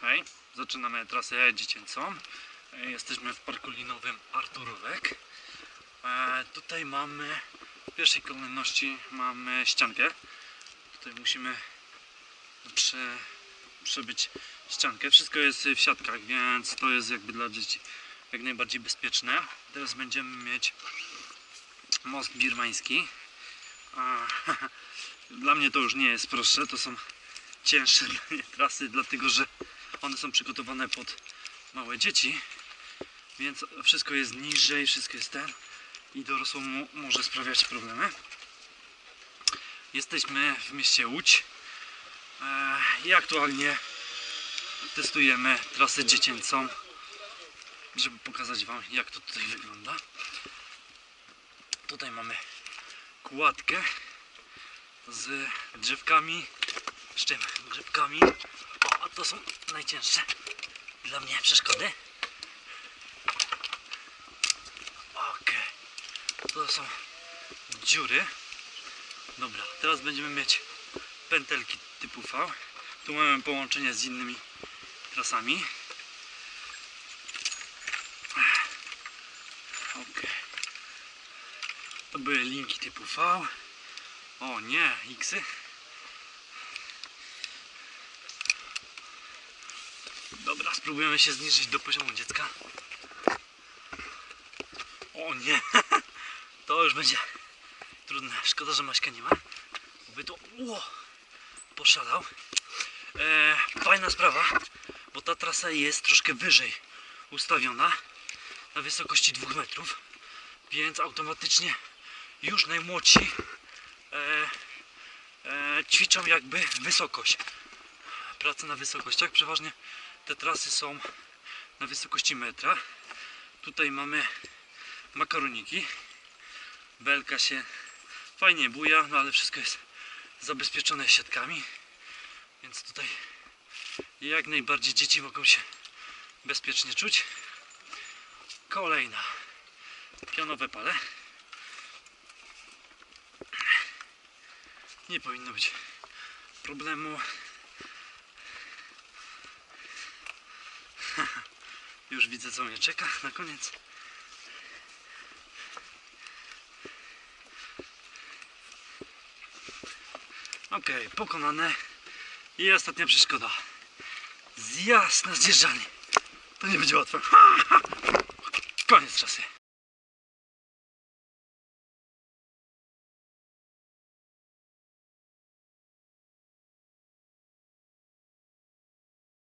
Hej, zaczynamy trasę dziecięcą. E, Jesteśmy w parku linowym Arturówek. E, tutaj mamy, w pierwszej kolejności mamy ściankę. Tutaj musimy prze, przebyć ściankę. Wszystko jest w siatkach, więc to jest jakby dla dzieci jak najbardziej bezpieczne. Teraz będziemy mieć most birmański. A, dla mnie to już nie jest prostsze, to są cięższe trasy, dlatego że one są przygotowane pod małe dzieci, więc wszystko jest niżej, wszystko jest ten i dorosłemu może sprawiać problemy. Jesteśmy w mieście Łódź e, i aktualnie testujemy trasę dziecięcą, żeby pokazać Wam jak to tutaj wygląda. Tutaj mamy kładkę z drzewkami, z czym? Grzybkami. O, to są najcięższe dla mnie przeszkody. Okej. To są dziury. Dobra, teraz będziemy mieć pętelki typu V. Tu mamy połączenie z innymi trasami. Okej. To były linki typu V. O nie, Xy. Dobra, spróbujemy się zniżyć do poziomu dziecka. O nie, to już będzie trudne. Szkoda, że Maśka nie ma. By to ło, poszalał. E, fajna sprawa, bo ta trasa jest troszkę wyżej ustawiona na wysokości 2 metrów, więc automatycznie już najmłodsi e, e, ćwiczą jakby wysokość. Pracę na wysokościach. Przeważnie te trasy są na wysokości metra. Tutaj mamy makaroniki. Belka się fajnie buja, no ale wszystko jest zabezpieczone siatkami. Więc tutaj jak najbardziej dzieci mogą się bezpiecznie czuć. Kolejna pionowe pale. Nie powinno być problemu. Już widzę co mnie czeka na koniec. Ok, pokonane. I ostatnia przeszkoda. Zjazd na zjeżdżalni. To nie będzie łatwe.